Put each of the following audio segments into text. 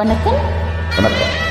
வணக்கம். வணக்கம்.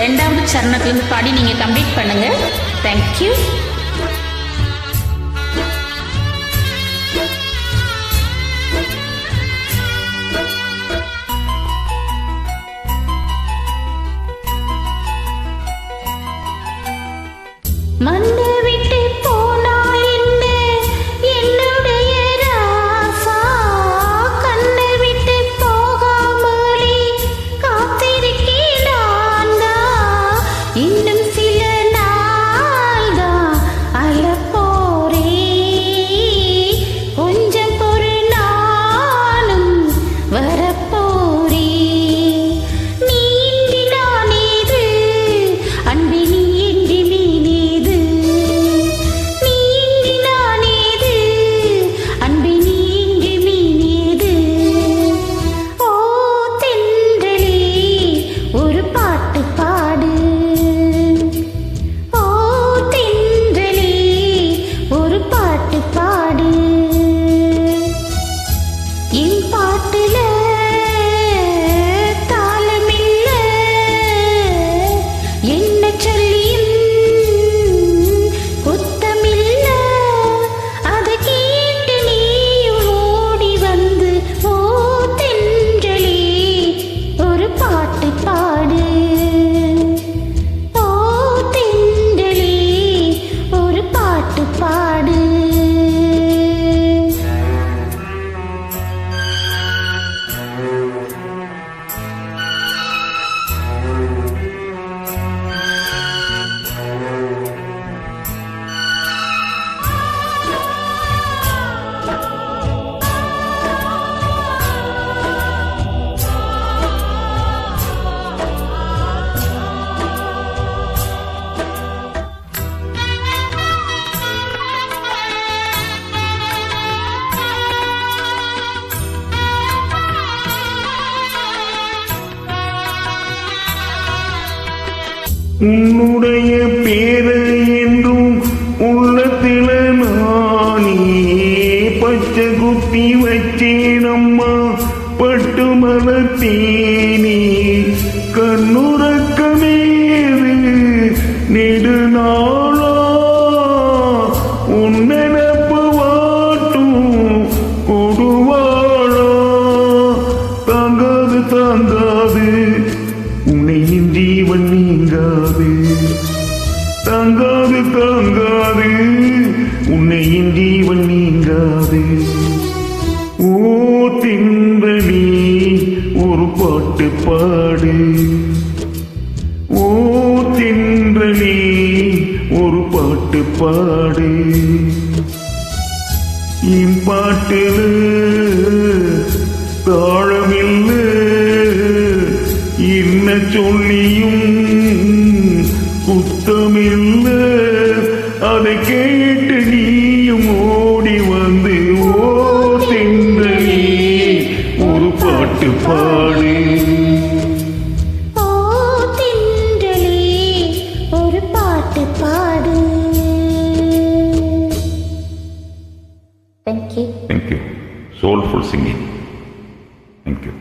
ரெண்டாவது சரணத்திலிருந்து பாடி நீங்கள் கம்ப்ளீட் பண்ணுங்கள் தேங்க்யூ உன்னுடைய பேரை என்றும் உள்ளத்தில நானே பச்சை குத்தி வச்சேனம்மா. பட்டு மலத்தேனே கண்ணுறக்கமேது நெடுநாளா. உன்னெனப்பு வாட்டும் கொடுவா தாங்காது தாங்காது. உன்னை இந்தீவன் நீங்காது. ஓ தின்றனி ஒரு பாட்டு பாடு. ஓ தின்றனி ஒரு பாட்டு பாடு. என் பாட்டில் தாழமில்லை என்ன சொல்லியும் பாடி. ஒரு பாட்டு பாடு. Thank you thank you soulful singing thank you